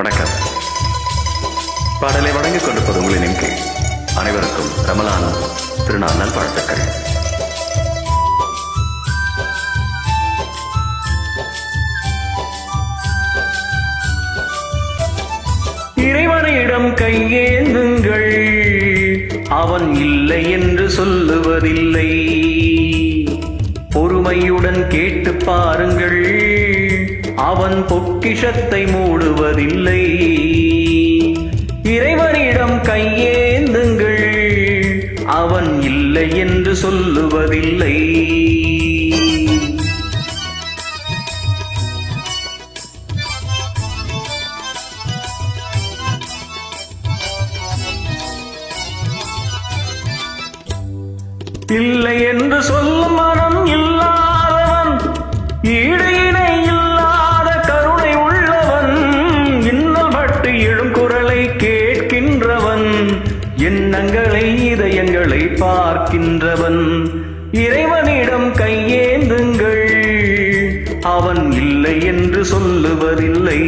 வணக்கம். பாடலை வழங்கிக் கொண்டிருப்பது உங்களின் எம்கே அனைவருக்கும் ரமலான் திருநாள் நல்வாழ்த்துக்கள். இறைவனிடம் கையேந்துங்கள். அவன் இல்லை என்று சொல்லுவதில்லை. பொறுமையுடன் கேட்டு பாருங்கள். அவன் பொக்கிஷத்தை மூடுவதில்லை. இறைவனிடம் கையேந்துங்கள் அவன் இல்லை என்று சொல்லுவதில்லை. இல்லை என்று சொல்லும் மனம் இல்லாதவன் ஈடு குரலை கேட்கின்றவன் எண்ணங்களை இதயங்களை பார்க்கின்றவன். இறைவனிடம் கையேந்துங்கள் அவன் இல்லை என்று சொல்லுவதில்லை.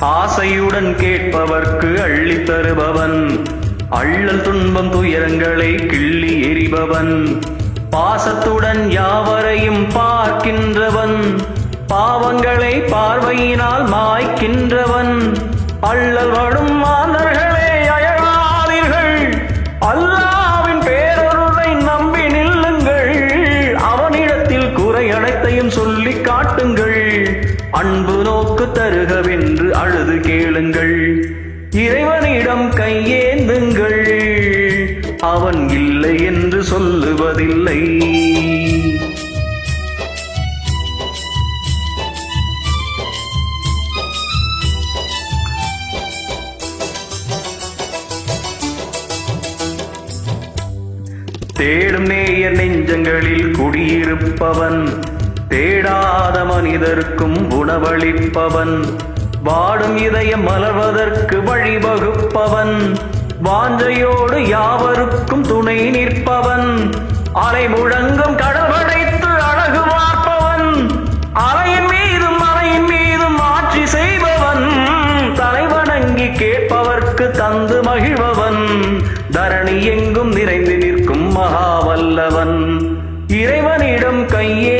ஆசையுடன் கேட்பவர்க்கு அள்ளி தருபவன். அள்ளல் துன்பம் துயரங்களை கிள்ளி எறிபவன் பாசத்துடன் யாவரையும் பார்க்கின்றவன். பாவங்களை பார்வையினால் மாய்க்கின்றவன். அள்ளல் வடும் மாந்தர்களே அயராதீர்கள். அல்லாவின் பேரொருளை நம்பி நில்லுங்கள். அவனிடத்தில் குறை அனைத்தையும் சொல்லி காட்டுங்கள். அன்பு நோக்கு தருகவென்று அழுது கேளுங்கள். இறைவனிடம் கையேந்துங்கள். அவன் இல்லை என்று சொல்லுவதில்லை. தேடும் நேய நெஞ்சங்களில் குடியிருப்பவன் தேடாத மனிதருக்கும் உணவளிப்பவன். வாடும் இதயம் மலர்வதற்கு வழிவகுப்பவன். வாஞ்சையோடு யாவருக்கும் துணை நிற்பவன். அலை முழங்கும் கடல் படைத்து அழகு பார்ப்பவன். அலையின் மீதும் மலையின் மீதும் ஆட்சி செய்பவன். தலைவணங்கி கேட்பவர்க்கு தந்து மகிழ்பவன். தரணி எங்கும் நிறைந்து நிற்கும் மகாவல்லவன். இறைவனிடம் கையே